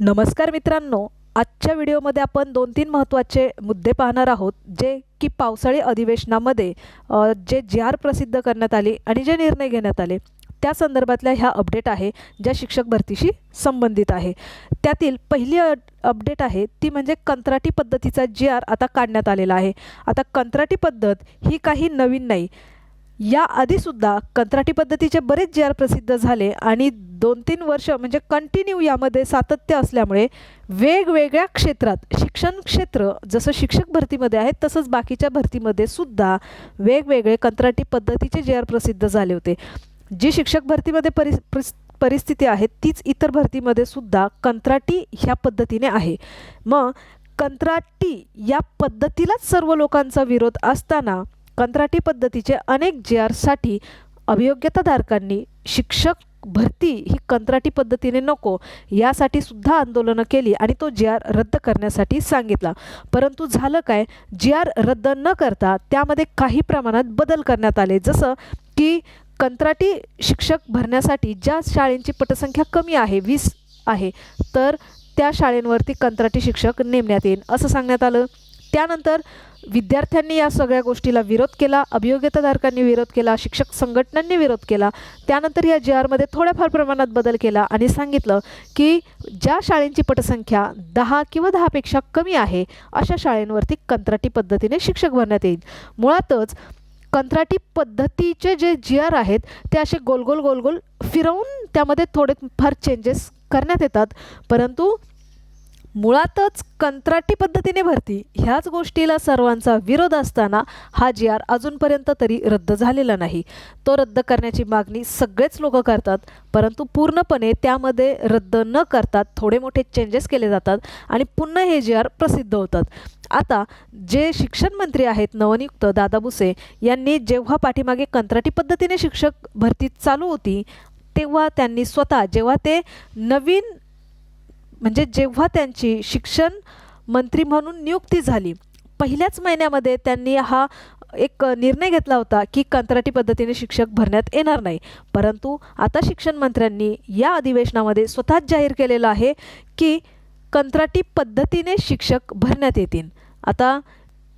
नमस्कार मित्रांनो आजच्या व्हिडिओमध्ये आपण दोन तीन महत्त्वाचे मुद्दे पाहणार आहोत जे की पावसाळी अधिवेशनामध्ये जे जी आर प्रसिद्ध करण्यात आले आणि जे निर्णय घेण्यात आले त्या संदर्भातल्या ह्या अपडेट आहे ज्या शिक्षक भरतीशी संबंधित आहे. त्यातील पहिली अपडेट आहे ती म्हणजे कंत्राटी पद्धतीचा जी आर आता काढण्यात आलेला आहे. आता कंत्राटी पद्धत ही काही नवीन नाही. याआधीसुद्धा कंत्राटी पद्धतीचे बरेच जी आर प्रसिद्ध झाले आणि दोन तीन वर्ष म्हणजे कंटिन्यू यामध्ये सातत्य असल्यामुळे वेगवेगळ्या क्षेत्रात शिक्षण क्षेत्र जसं शिक्षक भरतीमध्ये आहे तसंच बाकीच्या भरतीमध्ये सुद्धा वेगवेगळे कंत्राटी पद्धतीचे जे आर प्रसिद्ध झाले होते. जी शिक्षक भरतीमध्ये परि परिस- परिस्थिती आहे तीच इतर भरतीमध्ये सुद्धा कंत्राटी ह्या पद्धतीने आहे. मग कंत्राटी या पद्धतीलाच सर्व लोकांचा विरोध असताना कंत्राटी पद्धतीचे अनेक जे आरसाठी अभियोग्यताधारकांनी शिक्षक भरती ही कंत्राटी पद्धतीने नको यासाठी सुद्धा आंदोलनं केली आणि तो जी आर रद्द करण्यासाठी सांगितला. परंतु झालं काय? जी आर रद्द न करता त्यामध्ये काही प्रमाणात बदल करण्यात आले. जसं की कंत्राटी शिक्षक भरण्यासाठी ज्या शाळेंची पटसंख्या कमी आहे वीस आहे तर त्या शाळेंवरती कंत्राटी शिक्षक नेमण्यात येईल असं सांगण्यात आलं. त्यानंतर विद्यार्थ्यांनी या सगळ्या गोष्टीला विरोध केला अभियोग्यताधारकांनी विरोध केला शिक्षक संघटनांनी विरोध केला त्यानंतर या जी आरमध्ये थोड्याफार प्रमाणात बदल केला आणि सांगितलं की ज्या शाळेंची पटसंख्या दहा किंवा दहापेक्षा कमी आहे अशा शाळेंवरती कंत्राटी पद्धतीने शिक्षक भरण्यात येईल. मुळातच कंत्राटी पद्धतीचे जे जी आर आहेत ते असे गोलगोल गोलगोल गोल गोल फिरवून त्यामध्ये थोडे फार चेंजेस करण्यात येतात. परंतु मुळातच कंत्राटी पद्धतीने भरती ह्याच गोष्टीला सर्वांचा विरोध असताना हा जी आर अजूनपर्यंत तरी रद्द झालेला नाही. तो रद्द करण्याची मागणी सगळेच लोक करतात परंतु पूर्णपणे त्यामध्ये रद्द न करतात थोडे मोठे चेंजेस केले जातात आणि पुन्हा हे जी आर प्रसिद्ध होतात. आता जे शिक्षण मंत्री आहेत नवनियुक्त दादा भुसे यांनी जेव्हा पाठीमागे कंत्राटी पद्धतीने शिक्षक भरती चालू होती तेव्हा त्यांनी स्वतः जेव्हा ते नवीन म्हणजे जेव्हा त्यांची शिक्षण मंत्री म्हणून नियुक्ती झाली पहिल्याच महिन्यामध्ये त्यांनी हा एक निर्णय घेतला होता की कंत्राटी पद्धतीने शिक्षक भरण्यात येणार नाही. परंतु आता शिक्षण मंत्र्यांनी या अधिवेशनामध्ये स्वतःच जाहीर केलेलं आहे की कंत्राटी पद्धतीने शिक्षक भरण्यात येतील. आता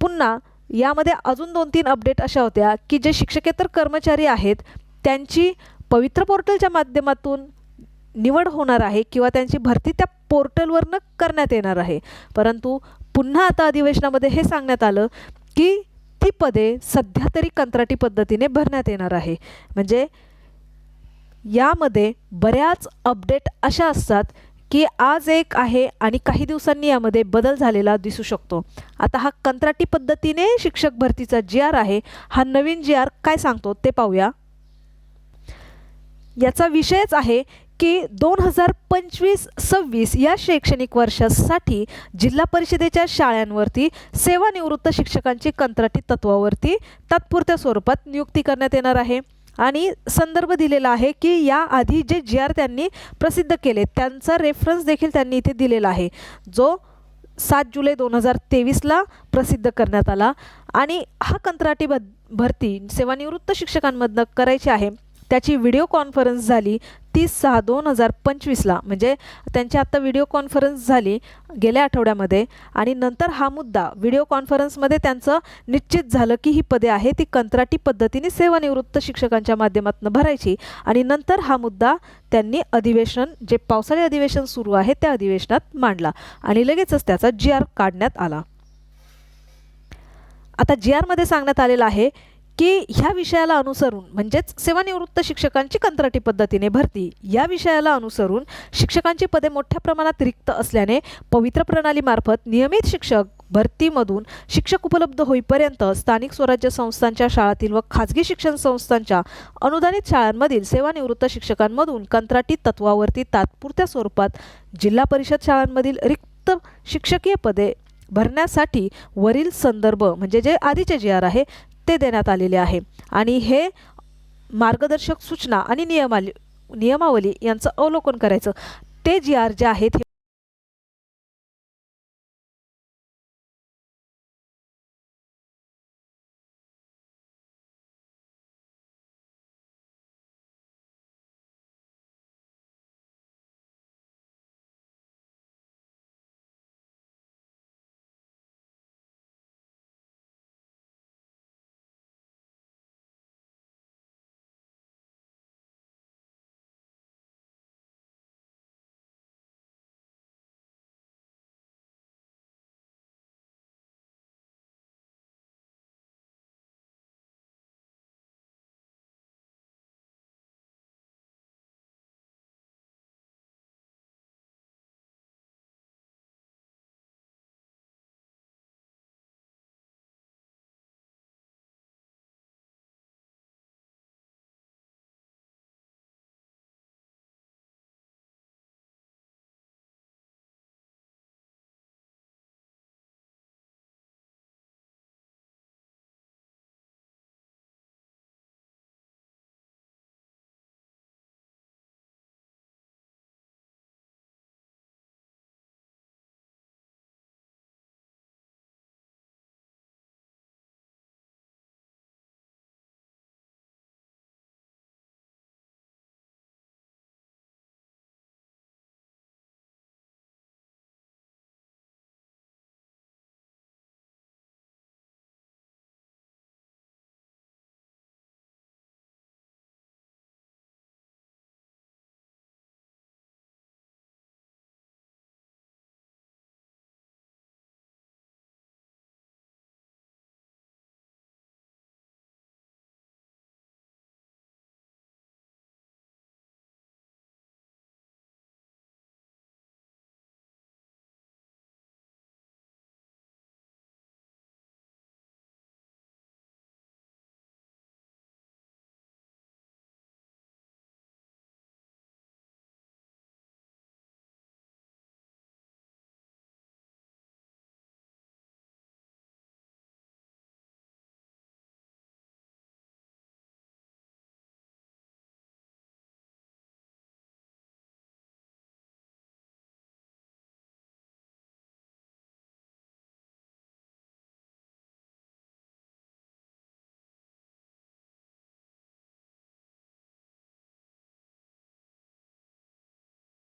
पुन्हा यामध्ये अजून दोन तीन अपडेट अशा होत्या की जे शिक्षकेतर कर्मचारी आहेत त्यांची पवित्र पोर्टलच्या माध्यमातून निवड होणार आहे किंवा त्यांची भरती त्या पोर्टलवरनं करण्यात येणार आहे. परंतु पुन्हा आता अधिवेशनामध्ये हे सांगण्यात आलं की ती पदे सध्या तरी कंत्राटी पद्धतीने भरण्यात येणार आहे. म्हणजे यामध्ये बऱ्याच अपडेट अशा असतात की आज एक आहे आणि काही दिवसांनी यामध्ये बदल झालेला दिसू शकतो. आता हा कंत्राटी पद्धतीने शिक्षक भरतीचा जी आर आहे हा नवीन जी आर काय सांगतो ते पाहूया. याचा विषयच आहे की दोन हजार पंचवीस सव्वीस या शैक्षणिक वर्षासाठी जिल्हा परिषदेच्या शाळांवरती सेवानिवृत्त शिक्षकांची कंत्राटी तत्वावरती तात्पुरत्या स्वरूपात नियुक्ती करण्यात येणार आहे. आणि संदर्भ दिलेला आहे की याआधी जे जी आर त्यांनी प्रसिद्ध केले त्यांचा रेफरन्स देखील त्यांनी इथे दिलेला आहे. जो सात जुलै दोन हजार तेवीसला प्रसिद्ध करण्यात आला. आणि हा कंत्राटी भ भरती सेवानिवृत्त शिक्षकांमधनं करायची आहे. त्याची व्हिडिओ कॉन्फरन्स झाली तीस सहा दोन हजार पंचवीसला. म्हणजे त्यांची आत्ता व्हिडिओ कॉन्फरन्स झाली गेल्या आठवड्यामध्ये. आणि नंतर हा मुद्दा व्हिडिओ कॉन्फरन्समध्ये त्यांचं निश्चित झालं की ही पदे आहे ती कंत्राटी पद्धतीने सेवानिवृत्त शिक्षकांच्या माध्यमातून भरायची. आणि नंतर हा मुद्दा त्यांनी अधिवेशन जे पावसाळी अधिवेशन सुरू आहे त्या अधिवेशनात मांडला. आणि लगेचच त्याचा जी आर काढण्यात आला. आता जी आरमध्ये सांगण्यात आलेलं आहे की ह्या विषयाला अनुसरून म्हणजेच सेवानिवृत्त शिक्षकांची कंत्राटी पद्धतीने भरती या विषयाला अनुसरून शिक्षकांची पदे मोठ्या प्रमाणात रिक्त असल्याने पवित्र प्रणालीमार्फत नियमित शिक्षक भरतीमधून शिक्षक उपलब्ध होईपर्यंत स्थानिक स्वराज्य संस्थांच्या शाळातील व खाजगी शिक्षण संस्थांच्या अनुदानित शाळांमधील सेवानिवृत्त शिक्षकांमधून कंत्राटी तत्वावरती तात्पुरत्या स्वरूपात जिल्हा परिषद शाळांमधील रिक्त शिक्षकीय पदे भरण्यासाठी वरील संदर्भ म्हणजे जे आधीचे जे आर आहे ते देण्यात आलेले आहे. आणि हे मार्गदर्शक सूचना आणि नियमाली नियमावली यांचं अवलोकन करायचं. ते जी आर जे आहेत हे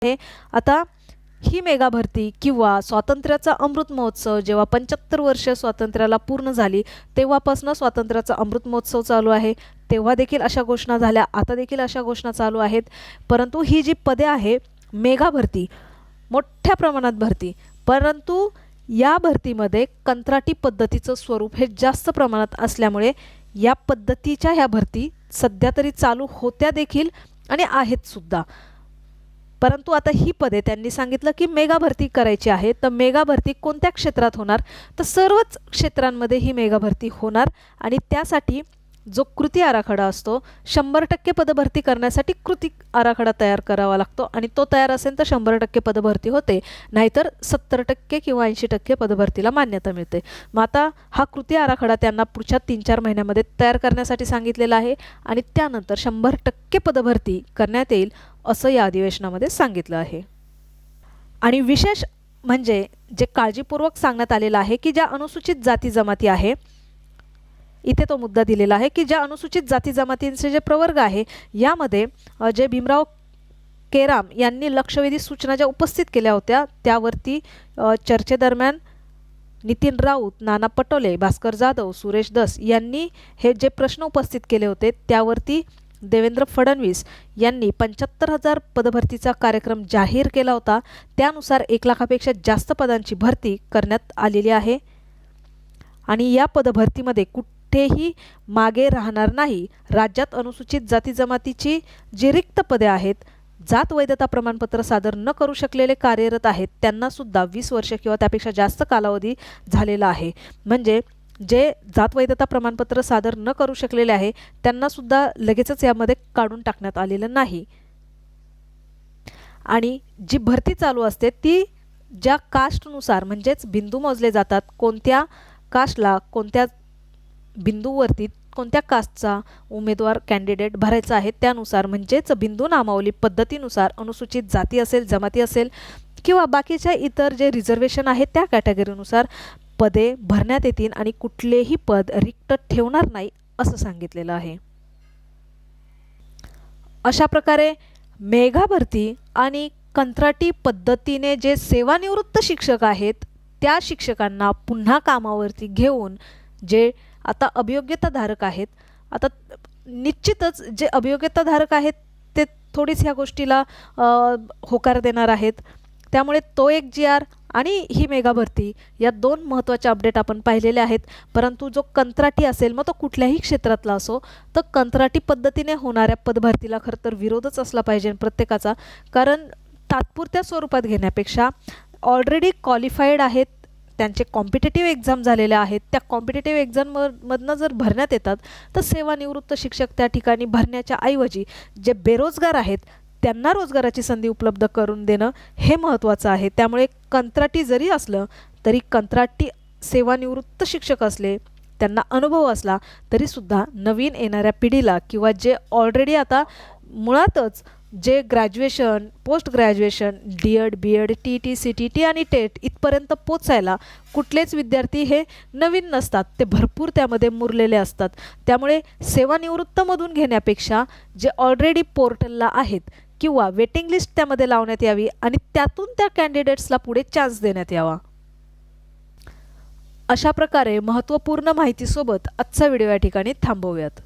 आहे. आता ही मेगा भरती किंवा स्वातंत्र्याचा अमृत महोत्सव जेव्हा पंच्याहत्तर वर्ष स्वातंत्र्याला पूर्ण झाली तेव्हापासून स्वातंत्र्याचा अमृत महोत्सव चालू आहे. तेव्हा देखील अशा घोषणा झाल्या आता देखील अशा घोषणा चालू आहेत. परंतु ही जी पदे आहे मेगा भरती मोठ्या प्रमाणात भरती. परंतु या भरतीमध्ये कंत्राटी पद्धतीचं स्वरूप हे जास्त प्रमाणात असल्यामुळे या पद्धतीच्या ह्या भरती सध्या तरी चालू होत्या देखील आणि आहेत सुद्धा. परंतु आता ही पदे त्यांनी सांगितलं की मेगा भरती करायची आहे तर मेगा भरती कोणत्या क्षेत्रात होणार? तर सर्वच क्षेत्रांमध्ये ही मेगा भरती होणार आणि त्यासाठी जो कृती आराखडा असतो शंभर टक्के पदभरती करण्यासाठी कृती आराखडा तयार करावा लागतो आणि तो तयार असेल तर शंभर टक्के पदभरती होते नाहीतर सत्तर टक्के किंवा ऐंशी टक्के पदभरतीला मान्यता मिळते. मग आता हा कृती आराखडा त्यांना पुढच्या तीन चार महिन्यामध्ये तयार करण्यासाठी सांगितलेला आहे आणि त्यानंतर शंभर टक्के पदभरती करण्यात येईल. असं या अधिवेशनामध्ये सांगितलं आहे. आणि विशेष म्हणजे जे काळजीपूर्वक सांगण्यात आलेलं आहे की ज्या अनुसूचित जाती जमाती आहे इथे तो मुद्दा दिलेला आहे की ज्या अनुसूचित जाती जमातींचे जे प्रवर्ग आहे यामध्ये जे भीमराव केराम यांनी लक्षवेधी सूचना ज्या उपस्थित केल्या होत्या त्यावरती चर्चेदरम्यान नितीन राऊत नाना पटोले भास्कर जाधव सुरेश दस यांनी हे जे प्रश्न उपस्थित केले होते त्यावरती देवेंद्र फडणवीस यांनी पंच्याहत्तर हजार पदभरतीचा कार्यक्रम जाहीर केला होता. त्यानुसार एक लाखापेक्षा जास्त पदांची भरती करण्यात आलेली आहे. आणि या पदभरतीमध्ये कुठेही मागे राहणार नाही. राज्यात अनुसूचित जाती जमातीची जी रिक्त पदे आहेत जात वैधता प्रमाणपत्र सादर न करू शकलेले कार्यरत आहेत त्यांना सुद्धा वीस वर्ष किंवा त्यापेक्षा जास्त कालावधी झालेला आहे. म्हणजे जे जात वैधता प्रमाणपत्र सादर न करू शकलेले आहे त्यांना सुद्धा लगेचच यामध्ये काढून टाकण्यात आलेलं नाही. आणि जी भरती चालू असते ती ज्या कास्टनुसार म्हणजेच बिंदू मोजले जातात कोणत्या कास्टला कोणत्या बिंदूवरती कोणत्या कास्टचा उमेदवार कॅन्डिडेट भरायचा आहे त्यानुसार म्हणजेच बिंदू नामावली पद्धतीनुसार अनुसूचित जाती असेल जमाती असेल किंवा बाकीच्या इतर जे रिझर्वेशन आहेत त्या कॅटेगरीनुसार पदे भरण्यात येतील आणि कुठलेही पद रिक्त ठेवणार नाही असं सांगितलेलं आहे. अशा प्रकारे मेघा भरती आणि कंत्राटी पद्धतीने जे सेवानिवृत्त शिक्षक आहेत त्या शिक्षकांना पुन्हा कामावरती घेऊन जे आता अभियोग्यताधारक आहेत आता निश्चितच जे अभियोग्यताधारक आहेत ते थोडीच ह्या गोष्टीला होकार देणार आहेत. त्यामुळे तो एक जी आर आणि ही मेगा भरती या दोन महत्त्वाच्या अपडेट आपण पाहिलेले आहेत. परंतु जो कंत्राटी असेल मग तो कुठल्याही क्षेत्रातला असो तर कंत्राटी पद्धतीने होणाऱ्या पदभरतीला खरं तर विरोधच असला पाहिजे प्रत्येकाचा. कारण तात्पुरत्या स्वरूपात घेण्यापेक्षा ऑलरेडी क्वालिफाईड आहेत त्यांचे कॉम्पिटेटिव्ह एक्झाम झालेल्या आहेत त्या कॉम्पिटेटिव्ह एक्झाम मधनं जर भरण्यात येतात तर सेवानिवृत्त शिक्षक त्या ठिकाणी भरण्याच्या ऐवजी जे बेरोजगार आहेत त्यांना रोजगाराची संधी उपलब्ध करून देणं हे महत्त्वाचं आहे. त्यामुळे कंत्राटी जरी असलं तरी कंत्राटी सेवानिवृत्त शिक्षक असले त्यांना अनुभव असला तरीसुद्धा नवीन येणाऱ्या पिढीला किंवा जे ऑलरेडी आता मुळातच जे graduation post graduation D Ed B Ed T T C T T आणि टेट इथपर्यंत पोचायला कुठलेच विद्यार्थी हे नवीन नसतात. ते भरपूर त्यामध्ये मुरलेले असतात. त्यामुळे सेवानिवृत्तमधून घेण्यापेक्षा जे ऑलरेडी पोर्टलला आहेत किंवा वेटिंग लिस्ट त्यामध्ये लावण्यात यावी आणि त्यातून त्या कॅन्डिडेट्सला पुढे चान्स देण्यात यावा. अशा प्रकारे महत्त्वपूर्ण माहितीसोबत आजचा व्हिडिओ या ठिकाणी थांबवूयात.